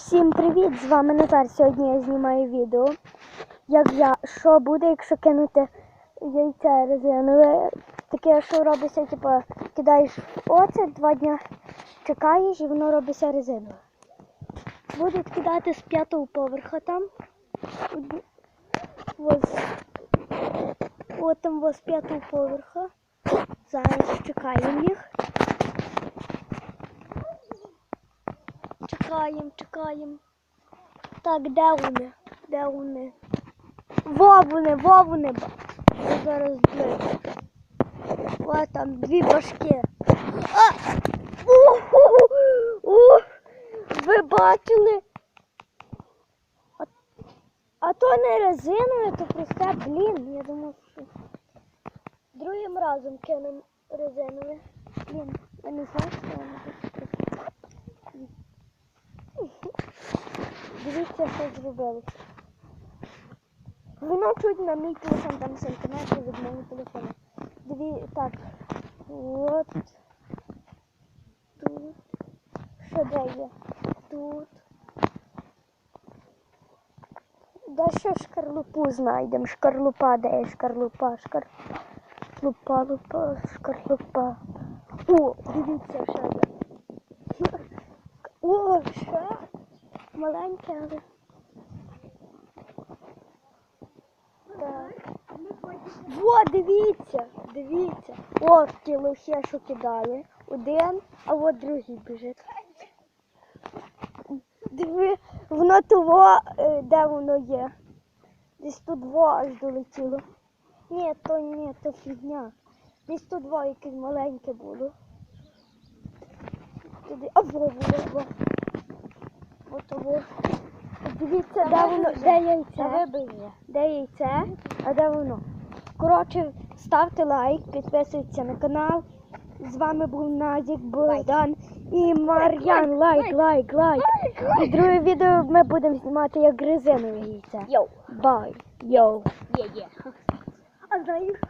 Всім привіт! З вами Назар. Сьогодні я знімаю відео. Як я, що буде, якщо кинути яйце резинове. Таке, що робиться, типу, кидаєш в два дня чекаєш і воно робиться резинове. Будуть кидати з п'ятого поверха там. Ось, от там з п'ятого поверха. Зараз чекаємо їх. Чекаємо, чекаємо. Так, де вони? Де вони? Во вони, во вони. Я зараз ближче. О, там дві башки. А! Уху! Ух! Ви бачили? А, а то не резинове, то просте, блін. Я думав, що другим разом кинемо резинове. Блін, я не знаю, що воно тут. Дивіться, що зробили. Воно чуть на мій телефон там сантиметр від мого телефону. Диві, так. От. Тут. Що де є? Тут. Де ще шкарлупу знайдемо? Шкарлупа, де є шкарлупа? Шкарлупа, лупа, шкарлупа. О, дивіться, що є. О, ще маленьке, але. Так. Во, дивіться, дивіться. О, ті лохи, що кидали. Один, а от другий біжить. Диви, воно того, е, де воно є. Десь тут два аж долетіло. Ні, то ні, то фігня. Десь тут два якесь маленьке було. А во, во, во. Во. Дивіться, де воно, де яйце. Де яйце, а де воно? Коротше, ставте лайк, підписуйтесь на канал. З вами був Назік, Богдан і Мар'ян. Лайк, лайк, лайк. І друге відео ми будемо знімати як резинове яйце. Йоу. Бай. Йоу. Є, є. А знаєш?